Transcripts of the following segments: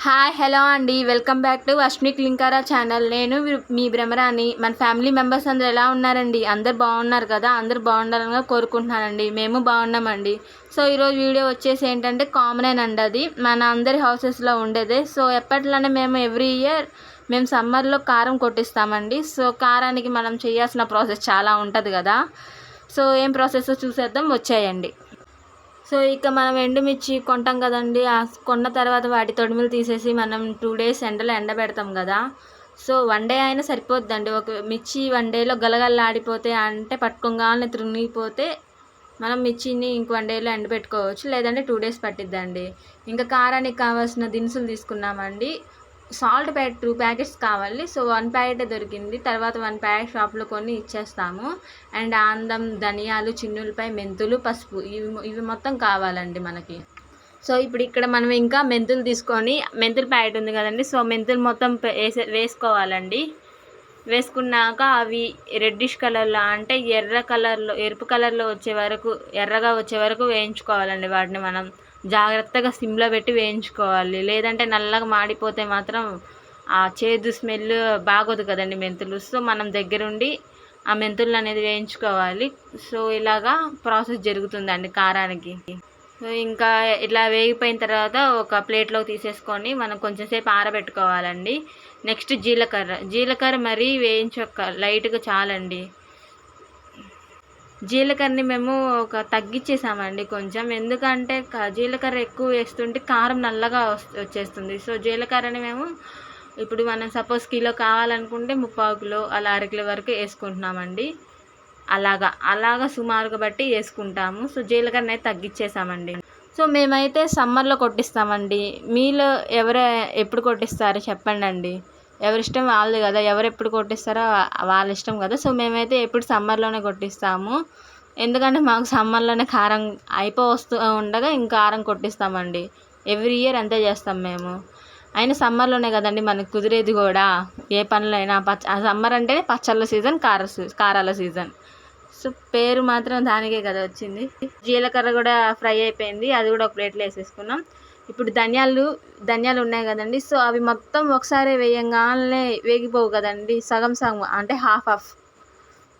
Hi hello అండి. Welcome back to Ashwini Klinkaara channel. నేను మీ- మీ భ్రమరాని మన ఫ్యామిలీ మెంబర్స్ అందరు ఎలా ఉన్నారండి? అందరు బాగున్నారు కదా? అందరు బాగుండాలని కోరుకుంటున్నానండి. మేము బాగున్నామండి. సో ఈరోజు వీడియో వచ్చేసి ఏంటంటే కామన్ అండి అది మన అందరి హౌసెస్లో ఉండేదే. సో ఎప్పట్లానే మేము ఎవ్రీ ఇయర్ మేము సమ్మర్లో కారం కొట్టిస్తామండి. సో కారానికి మనం చేయాల్సిన ప్రాసెస్ చాలా ఉంటుంది కదా? సో ఏం ప్రాసెస్ చూసేద్దాం? వచ్చాయండి. సో ఇక మనం ఎండుమిర్చి కొంటాం కదండి. ఆ కొన్న తర్వాత వాటి తొడిమిలు తీసేసి మనం టూ డేస్ ఎండలో ఎండబెడతాం కదా. సో వన్ డే అయినా సరిపోద్దండి. ఒక మిర్చి వన్ డేలో గలగలలాడిపోతే అంటే పట్టుకోగానే త్రునిగిపోతే మనం మిర్చిని ఇంక వన్ డేలో ఎండబెట్టుకోవచ్చు. లేదంటే టూ డేస్ పట్టిద్దండి. ఇంకా కారానికి కావాల్సిన దినుసులు తీసుకున్నామండి. సాల్ట్ ప్యాకెట్ టూ ప్యాకెట్స్ కావాలి. సో వన్ ప్యాకెట్ దొరికింది. తర్వాత వన్ ప్యాకెట్ షాప్లో కొన్ని ఇచ్చేస్తాము. అండ్ ఆందం ధనియాలు చిన్నులపై మెంతులు పసుపు ఇవి ఇవి మొత్తం కావాలండి మనకి. సో ఇప్పుడు ఇక్కడ మనం ఇంకా మెంతులు తీసుకొని మెంతులు ప్యాకెట్ ఉంది కదండి. సో మెంతులు మొత్తం వేసే వేసుకోవాలండి. వేసుకున్నాక అవి రెడ్డిష్ కలర్లో అంటే ఎర్ర కలర్లో ఎరుపు కలర్లో వచ్చే వరకు ఎర్రగా వచ్చే వరకు వేయించుకోవాలండి వాటిని మనం. జాగ్రత్తగా సిమ్లో పెట్టి వేయించుకోవాలి. లేదంటే నల్లగా మాడిపోతే మాత్రం ఆ చేదు స్మెల్ బాగోదు కదండి మెంతులు. సో మనం దగ్గరుండి ఆ మెంతులు అనేది వేయించుకోవాలి. సో ఇలాగా ప్రాసెస్ జరుగుతుందండి కారానికి. సో ఇంకా ఇట్లా వేగిపోయిన తర్వాత ఒక ప్లేట్లోకి తీసేసుకొని మనం కొంచెంసేపు ఆరబెట్టుకోవాలండి. నెక్స్ట్ జీలకర్ర. జీలకర్ర మరీ వేయించక లైట్గా చాలండి. జీలకర్రని మేము ఒక తగ్గించేసామండి కొంచెం. ఎందుకంటే క- జీలకర్ర ఎక్కువ వేస్తుంటే కారం నల్లగా వచ్చేస్తుంది. సో జీలకర్రని మేము ఇప్పుడు మనం సపోజ్ కిలో కావాలనుకుంటే ముప్పావు కిలో అలా అరకిలో వరకు వేసుకుంటున్నామండి. అలాగా అలాగా సుమారుగా బట్టి వేసుకుంటాము. సో జీలకర్ర అయితే తగ్గించేసామండి సో మేమైతే సమ్మర్లో కొట్టిస్తామండి. మీలో ఎవరు ఎప్పుడు కొట్టిస్తారో చెప్పండి అండి ఎవరి ఇష్టం వాళ్ళది కదా ఎవరు ఎప్పుడు కొట్టిస్తారో వాళ్ళ ఇష్టం కదా. సో మేమైతే ఎప్పుడు సమ్మర్లోనే కొట్టిస్తాము. ఎందుకంటే మాకు సమ్మర్లోనే కారం అయిపో వస్తూ ఉండగా ఇంకా కారం కొట్టిస్తామండి. ఎవ్రీ ఇయర్ అంతే చేస్తాం మేము. అయినా సమ్మర్లోనే కదండి మనకు కుదిరేది కూడా. ఏ పనులైనా పచ్చ సమ్మర్ అంటేనే పచ్చళ్ళ సీజన్ కార సీ- కారాల సీజన్. సో పేరు మాత్రం దానికే కదా వచ్చింది. జీలకర్ర కూడా ఫ్రై అయిపోయింది. అది కూడా ఒక ప్లేట్లో వేసేసుకున్నాం. ఇప్పుడు ధనియాలు ధనియాలు ఉన్నాయి కదండి. సో అవి మొత్తం ఒకసారి వేయంగానే వేగిపోవు కదండి. సగం సగం అంటే హాఫ్ హాఫ్.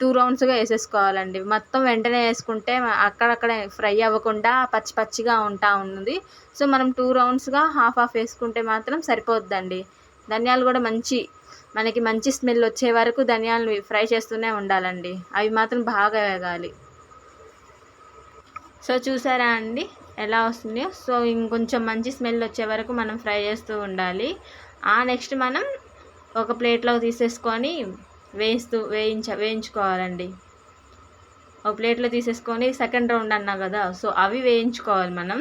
టూ రౌండ్స్గా వేసేసుకోవాలండి. మొత్తం వెంటనే వేసుకుంటే అక్కడక్కడే అక్కడక్కడ ఫ్రై అవ్వకుండా పచ్చి పచ్చిగా ఉంటా ఉంది సో మనం టూ రౌండ్స్గా హాఫ్ హాఫ్ వేసుకుంటే మాత్రం సరిపోద్దండి. ధనియాలు కూడా మంచి మనకి మంచి స్మెల్ వచ్చే వరకు ధనియాలు ఫ్రై చేస్తూనే ఉండాలండి. అవి మాత్రం బాగా వేగాలి. సో చూసారా అండి? ఎలా వస్తుంది. సో ఇంకొంచెం మంచి స్మెల్ వచ్చే వరకు మనం ఫ్రై చేస్తూ ఉండాలి. ఆ నెక్స్ట్ మనం ఒక ప్లేట్లో తీసేసుకొని వేస్తూ వేయించ వేయించుకోవాలండి. ఒక ప్లేట్లో తీసేసుకొని సెకండ్ రౌండ్ అన్నా కదా సో అవి వేయించుకోవాలి మనం.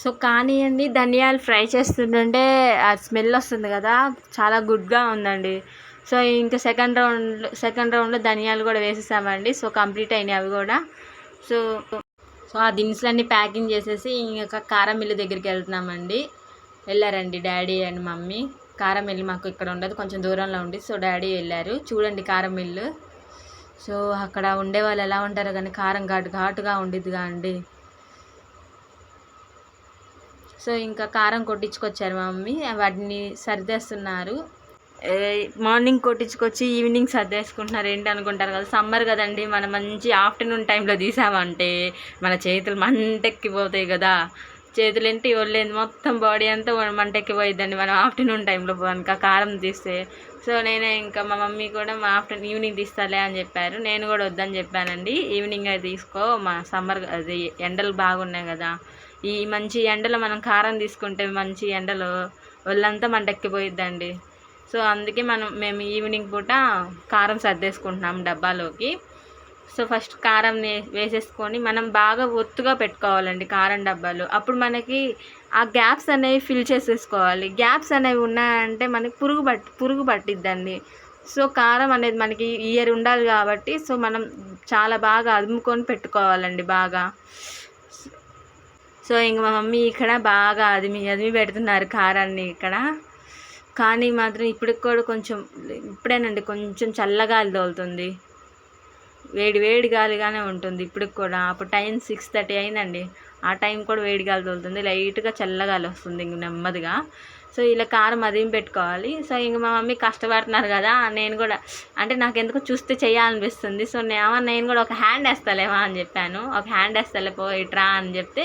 సో కానివ్వండి ధనియాలు ఫ్రై చేస్తుంటే ఆ స్మెల్ వస్తుంది కదా చాలా గుడ్గా ఉందండి. సో ఇంకా సెకండ్ రౌండ్ సెకండ్ రౌండ్లో ధనియాలు కూడా వేసేసామండి. సో కంప్లీట్ అయినాయి అవి కూడా. సో సో ఆ దినుసులన్నీ ప్యాకింగ్ చేసేసి ఇంకా కారం మిల్లు దగ్గరికి వెళ్తున్నామండి. వెళ్ళారండి డాడీ అండ్ మమ్మీ. కారం మిల్లు మాకు ఇక్కడ ఉండదు కొంచెం దూరంలో ఉంది. సో డాడీ వెళ్ళారు. చూడండి కారం మిల్లు సో అక్కడ ఉండే వాళ్ళు ఎలా ఉంటారో కానీ కారం ఘాటు ఘాటుగా ఉండిద్దిగా అండి. సో ఇంకా కారం కొట్టించుకొచ్చారు మమ్మీ. వాటిని సర్దేస్తున్నారు. మార్నింగ్ కొట్టించుకొచ్చి ఈవినింగ్ సర్దేసుకుంటున్నారు ఏంటి అనుకుంటారు కదా సమ్మర్ కదండి మనం మంచి ఆఫ్టర్నూన్ టైంలో తీసామంటే మన చేతులు మంటెక్కిపోతాయి కదా. చేతులు ఏంటి ఒళ్ళేంది మొత్తం బాడీ అంతా మంటెక్కిపోయిద్దండి మనం ఆఫ్టర్నూన్ టైంలో కనుక కారం తీస్తే. సో నేనే ఇంకా మా మమ్మీ కూడా మా ఆఫ్టర్నూన్ ఈవినింగ్ తీస్తాలే అని చెప్పారు. నేను కూడా వద్దని చెప్పానండి. ఈవినింగ్ అది తీసుకో మా సమ్మర్ అది ఎండలు బాగున్నాయి కదా. ఈ మంచి ఎండలో మనం కారం తీసుకుంటే మంచి ఎండలో ఒళ్ళంతా మంటెక్కిపోయిద్దండి. సో అందుకే మనం మేము ఈవినింగ్ పూట కారం సర్దేసుకుంటున్నాం డబ్బాలోకి. సో ఫస్ట్ కారం వేసేసుకొని మనం బాగా ఒత్తుగా పెట్టుకోవాలండి కారం డబ్బాలు. అప్పుడు మనకి ఆ గ్యాప్స్ అనేవి ఫిల్ చేసేసుకోవాలి. గ్యాప్స్ అనేవి ఉన్నాయంటే మనకి పురుగు పట్టి పురుగు పట్టిద్దండి. సో కారం అనేది మనకి ఇయర్ ఉండాలి కాబట్టి సో మనం చాలా బాగా అదుముకొని పెట్టుకోవాలండి బాగా. సో ఇంక మా మమ్మీ ఇక్కడ బాగా అదిమి అదిమి పెడుతున్నారు కారాన్ని ఇక్కడ. కానీ మాత్రం ఇప్పటికి కూడా కొంచెం ఇప్పుడేనండి కొంచెం చల్లగాలి తోలుతుంది. వేడి వేడి గాలిగానే ఉంటుంది ఇప్పటికి కూడా. అప్పుడు టైం సిక్స్ థర్టీ అయిందండి. ఆ టైం కూడా వేడి గాలి తోలుతుంది. లైట్గా చల్లగాలి వస్తుంది ఇంక నెమ్మదిగా. సో ఇలా కారం అదేం పెట్టుకోవాలి. సో ఇంక మా మమ్మీ కష్టపడుతున్నారు కదా నేను కూడా అంటే నాకు ఎందుకో చూస్తే చేయాలనిపిస్తుంది. సో నేను నేను కూడా ఒక హ్యాండ్ వేస్తాలేమా అని చెప్పాను. ఒక హ్యాండ్ వేస్తలే పోయిట్రా ఇట్రా అని చెప్తే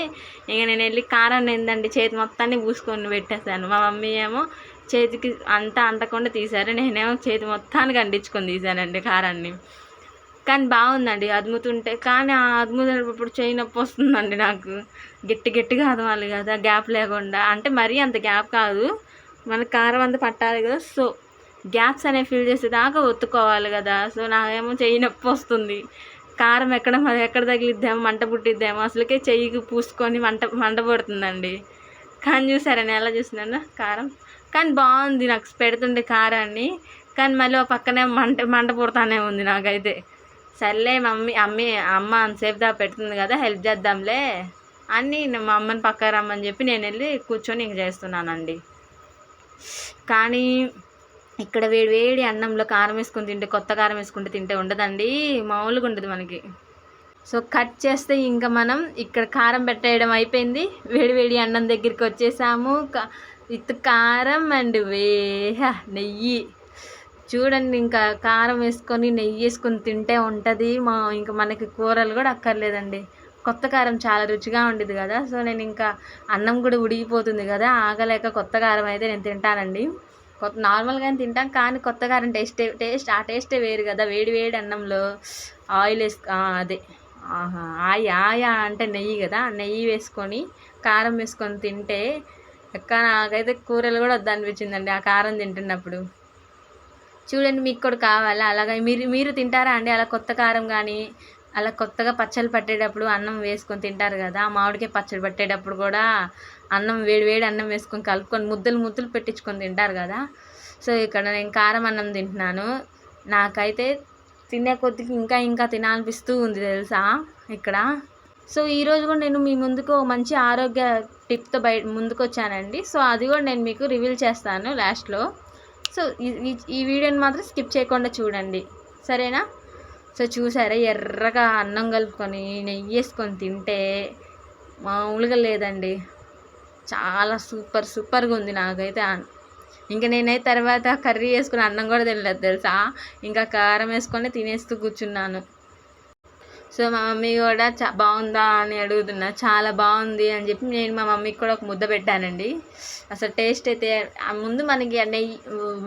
ఇంక నేను వెళ్ళి కారం ఏందండి చేతి మొత్తాన్ని పూసుకొని పెట్టేస్తాను మా మమ్మీ ఏమో చేతికి అంతా అంటకుండా తీశారు. నేనేమో చేతి మొత్తానికి అంటించుకొని తీశానండి కారాన్ని. కానీ బాగుందండి అదుముతుంటే. కానీ ఆ అదుముతున్నప్పుడు చేయి నొప్పి వస్తుందండి నాకు. గట్టి గట్టిగా అదమాలి కదా గ్యాప్ లేకుండా. అంటే మరీ అంత గ్యాప్ కాదు. మన కారం అంత పట్టాలి కదా. సో గ్యాప్స్ అనేవి ఫిల్ చేసేదాకా ఒత్తుకోవాలి కదా. సో నాకేమో చెయ్యి నొప్పి వస్తుంది. కారం ఎక్కడ మరి ఎక్కడ తగిలిద్దామో మంట పుట్టిద్దామో అసలుకే చెయ్యికి పూసుకొని మంట మంట పడుతుందండి. కానీ చూసారని ఎలా చూసినాను? కారం కానీ బాగుంది నాకు పెడుతుండే కారాన్ని. కానీ మళ్ళీ ఒక పక్కనే మంట మంట పుడతానే ఉంది నాకైతే. సర్లే మమ్మీ అమ్మి అమ్మ అంతసేపు దా పెడుతుంది కదా హెల్ప్ చేద్దాంలే. అని మా అమ్మని పక్క రమ్మని చెప్పి నేను వెళ్ళి కూర్చొని ఇంక చేస్తున్నానండి. కానీ ఇక్కడ వేడి వేడి అన్నంలో కారం వేసుకుని తింటే కొత్త కారం వేసుకుంటే తింటే ఉండదండి. మామూలుగా ఉండదు మనకి. సో కట్ చేస్తే ఇంకా మనం ఇక్కడ కారం పెట్టేయడం అయిపోయింది. వేడి వేడి అన్నం దగ్గరికి వచ్చేసాము. విత్ కారం అండ్ వేహ నెయ్యి. చూడండి ఇంకా కారం వేసుకొని నెయ్యి వేసుకొని తింటే ఉంటుంది. మా ఇంకా మనకి కూరలు కూడా అక్కర్లేదండి. కొత్త కారం చాలా రుచిగా ఉండేది కదా. సో నేను ఇంకా అన్నం కూడా ఉడికిపోతుంది కదా. ఆగలేక కొత్త కారం అయితే నేను తింటానండి. కొత్త నార్మల్గానే తింటాం కానీ కొత్త కారం టేస్టే టేస్ట్ ఆ టేస్టే వేరు కదా. వేడి వేడి అన్నంలో ఆయిల్ వేసు అదే. ఆహా, ఆయ ఆయా అంటే నెయ్యి కదా. నెయ్యి వేసుకొని కారం వేసుకొని తింటే అక్క నాకైతే కూరలు కూడా వద్దనిపించిందండి. ఆ కారం తింటున్నప్పుడు. చూడండి మీకు కూడా కావాలా? అలాగే మీరు మీరు తింటారా అండి? అలా కొత్త కారం కానీ అలా కొత్తగా పచ్చళ్ళు పట్టేటప్పుడు అన్నం వేసుకొని తింటారు కదా? మామిడికాయ పచ్చడి పట్టేటప్పుడు కూడా అన్నం వేడి వేడి అన్నం వేసుకొని కలుపుకొని ముద్దలు ముద్దలు పెట్టించుకొని తింటారు కదా? సో ఇక్కడ నేను కారం అన్నం తింటున్నాను. నాకైతే తినే కొద్దికి ఇంకా ఇంకా తినాలనిపిస్తూ ఉంది తెలుసా? ఇక్కడ. సో ఈరోజు కూడా నేను మీ ముందుకు మంచి ఆరోగ్య టిప్తో బయట ముందుకు వచ్చానండి సో అది కూడా నేను మీకు రివీల్ చేస్తాను లాస్ట్లో. సో ఈ- ఈ- వీడియోని మాత్రం స్కిప్ చేయకుండా చూడండి. సరేనా? సో చూసారా? ఎర్రగా అన్నం కలుపుకొని నెయ్యి వేసుకొని తింటే మామూలుగా లేదండి. చాలా సూపర్ సూపర్గా ఉంది నాకైతే ఇంకా నేనైతే తర్వాత కర్రీ వేసుకుని అన్నం కూడా తినలేదు తెలుసా? ఇంకా కారం వేసుకొని తినేస్తూ కూర్చున్నాను. సో మా మమ్మీ కూడా చా బాగుందా అని అడుగుతున్నా. చాలా బాగుంది అని చెప్పి నేను మా మమ్మీకి కూడా ఒక ముద్ద పెట్టానండి. అసలు టేస్ట్ అయితే ముందు మనకి నెయ్యి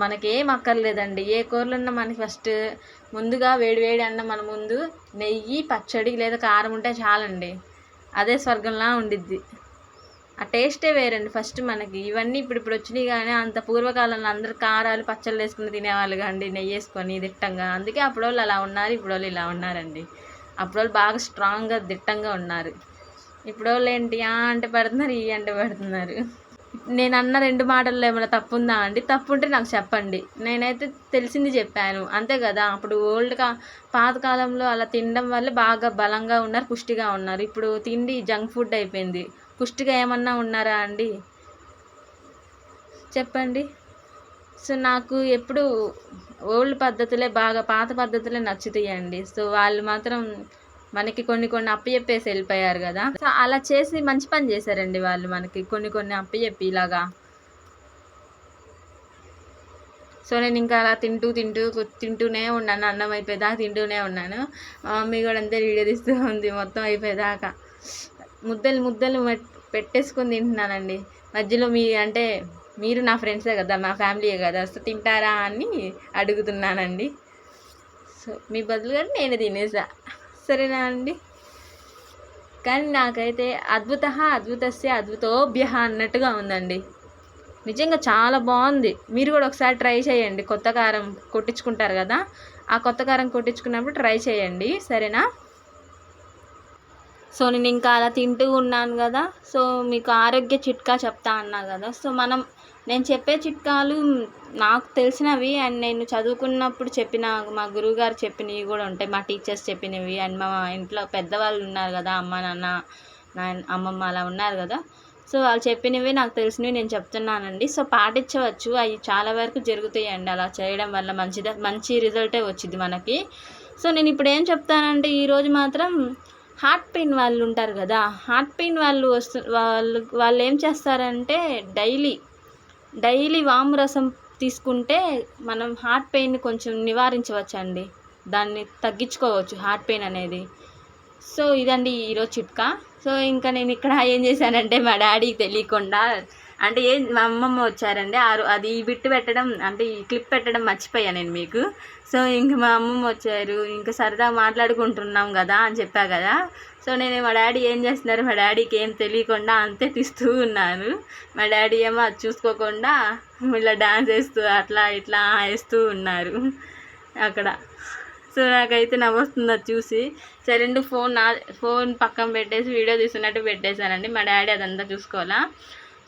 మనకి ఏం అక్కర్లేదండి. ఏ కూరలున్నా మనకి ఫస్ట్ ముందుగా వేడి వేడి అన్న మన ముందు నెయ్యి పచ్చడి లేదా కారం ఉంటే చాలండి. అదే స్వర్గంలా ఉండిద్ది. ఆ టేస్టే వేరండి ఫస్ట్ మనకి. ఇవన్నీ ఇప్పుడు ఇప్పుడు వచ్చినాయి కానీ అంత పూర్వకాలంలో అందరు కారాలు పచ్చళ్ళు వేసుకుని తినేవాళ్ళు కానీ నెయ్యి వేసుకొని దిట్టంగా అందుకే అప్పుడు వాళ్ళు అలా ఉన్నారు ఇప్పుడు వాళ్ళు ఇలా ఉన్నారండి. అప్పుడు వాళ్ళు బాగా స్ట్రాంగ్గా దిట్టంగా ఉన్నారు. ఇప్పుడు వాళ్ళు ఏంటి ఆ అంటే పెడుతున్నారు ఈ అంటే పెడుతున్నారు. నేను అన్న రెండు మాటల్లో ఏమైనా తప్పు ఉందా అండి? తప్పు ఉంటే నాకు చెప్పండి. నేనైతే తెలిసింది చెప్పాను. అంతే కదా అప్పుడు ఓల్డ్గా పాతకాలంలో అలా తినడం వల్ల బాగా బలంగా ఉన్నారు పుష్టిగా ఉన్నారు. ఇప్పుడు తిండి జంక్ ఫుడ్ అయిపోయింది. పుష్టిగా ఏమన్నా ఉన్నారా అండి? చెప్పండి. సో నాకు ఎప్పుడు ఓల్డ్ పద్ధతులే బాగా పాత పద్ధతులే నచ్చుతాయండి. సో వాళ్ళు మాత్రం మనకి కొన్ని కొన్ని అప్పచెప్పేసి వెళ్ళిపోయారు కదా. సో అలా చేసి మంచి పని చేశారండి వాళ్ళు మనకి కొన్ని కొన్ని అప్పచెప్పి ఇలాగా. సో నేను ఇంకా అలా తింటూ తింటూ తింటూనే ఉన్నాను. అన్నం అయిపోయేదాకా తింటూనే ఉన్నాను. మమ్మీ కూడా అంతే వీడియో తీస్తూ ఉంది. మొత్తం అయిపోయేదాకా. ముద్దలు ముద్దలు పెట్టేసుకొని తింటున్నానండి. మధ్యలో మీ అంటే మీరు నా ఫ్రెండ్సే కదా మా ఫ్యామిలీయే కదా సో తింటారా అని అడుగుతున్నానండి. సో మీ బదులుగా నేను తినేసా. సరేనా అండి? కానీ నాకైతే అద్భుత అద్భుతస్య అద్భుతోభ్య అన్నట్టుగా ఉందండి. నిజంగా చాలా బాగుంది. మీరు కూడా ఒకసారి ట్రై చేయండి. కొత్త కారం కొట్టించుకుంటారు కదా ఆ కొత్త కారం కొట్టించుకున్నప్పుడు ట్రై చేయండి. సరేనా? సో నేను ఇంకా అలా తింటూ ఉన్నాను కదా. సో మీకు ఆరోగ్య చిట్కా చెప్తా అన్నా కదా. సో మనం నేను చెప్పే చిట్కాలు నాకు తెలిసినవి అండ్ నేను చదువుకున్నప్పుడు చెప్పిన మా గురువుగారు చెప్పినవి కూడా ఉంటాయి. మా టీచర్స్ చెప్పినవి అండ్ మా ఇంట్లో పెద్దవాళ్ళు ఉన్నారు కదా అమ్మ నాన్న నా అమ్మమ్మ అలా ఉన్నారు కదా. సో వాళ్ళు చెప్పినవి నాకు తెలిసినవి నేను చెప్తున్నానండి. సో పాటించవచ్చు. అవి చాలా వరకు జరుగుతాయండి. అలా చేయడం వల్ల మంచిది మంచి రిజల్టే వచ్చింది మనకి. సో నేను ఇప్పుడు ఏం చెప్తానంటే ఈరోజు మాత్రం హార్ట్ పెయిన్ వాళ్ళు ఉంటారు కదా హార్ట్ పెయిన్ వాళ్ళు వస్తు వాళ్ళు వాళ్ళు ఏం చేస్తారంటే డైలీ డైలీ వాము రసం తీసుకుంటే మనం హార్ట్ పెయిన్ కొంచెం నివారించవచ్చండి. దాన్ని తగ్గించుకోవచ్చు హార్ట్ పెయిన్ అనేది. సో ఇదండి ఈరోజు చిట్కా. సో ఇంకా నేను ఇక్కడ ఏం చేశానంటే మా డాడీకి తెలియకుండా అంటే ఏం మా అమ్మమ్మ వచ్చారండి ఆ అది ఈ బిట్టు పెట్టడం అంటే ఈ క్లిప్ పెట్టడం మర్చిపోయా నేను మీకు. సో ఇంక మా అమ్మమ్మ వచ్చారు ఇంకా సరదా మాట్లాడుకుంటున్నాం కదా అని చెప్పా కదా. సో నేను మా డాడీ ఏం చేస్తున్నారు? మా డాడీకి ఏం తెలియకుండా అంతే తీస్తూ ఉన్నాను. మా డాడీ ఏమో అది చూసుకోకుండా ఇలా డాన్స్ వేస్తూ అట్లా ఇట్లా వేస్తూ ఉన్నారు అక్కడ. సో నాకైతే నవ్వొస్తుంది అది చూసి. సరే ఫోన్ నా ఫోన్ పక్కన పెట్టేసి వీడియో తీస్తున్నట్టు పెట్టేశానండి. మా డాడీ అదంతా చూసుకోవాలా?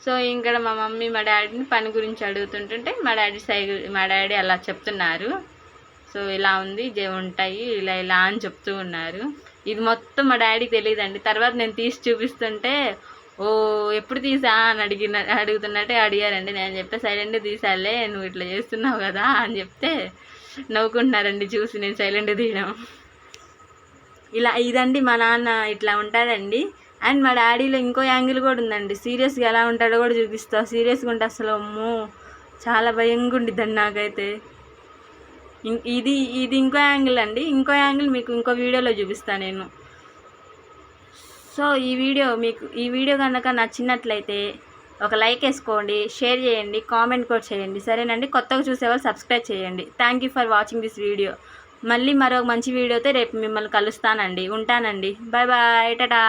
సో ఇక్కడ మా మమ్మీ మా డాడీని పని గురించి అడుగుతుంటుంటే మా డాడీ సైగ మా డాడీ అలా చెప్తున్నారు. సో ఇలా ఉంది జే ఉంటాయి ఇలా ఇలా అని చెప్తూ ఉన్నారు. ఇది మొత్తం మా డాడీకి తెలియదండి. తర్వాత నేను తీసి చూపిస్తుంటే ఓ ఎప్పుడు తీసా అని అడిగిన అడుగుతున్నట్టే అడిగారండి. నేను చెప్పే సైలెంట్ తీసాలే నువ్వు ఇట్లా చేస్తున్నావు కదా అని చెప్తే నవ్వుకుంటున్నారండి చూసి నేను సైలెంట్ తీయడం. ఇలా ఇదండి మా నాన్న ఇట్లా ఉంటారండి. అండ్ మా డాడీలో ఇంకో యాంగిల్ కూడా ఉందండి. సీరియస్గా ఎలా ఉంటాడో కూడా చూపిస్తా. సీరియస్గా ఉంటే అసలు అమ్మో చాలా భయంగా ఉండిద్దండి నాకైతే. ఇది ఇది ఇంకో యాంగిల్ అండి. ఇంకో యాంగిల్ మీకు ఇంకో వీడియోలో చూపిస్తాను నేను. సో ఈ వీడియో మీకు ఈ వీడియో కనుక నచ్చినట్లయితే ఒక లైక్ వేసుకోండి షేర్ చేయండి కామెంట్ కూడా చేయండి. సరేనండి? కొత్తగా చూసేవాళ్ళు సబ్స్క్రైబ్ చేయండి. Thank you for watching this video మళ్ళీ మరో మంచి వీడియోతో రేపు మిమ్మల్ని కలుస్తానండి. ఉంటానండి. Bye bye Tata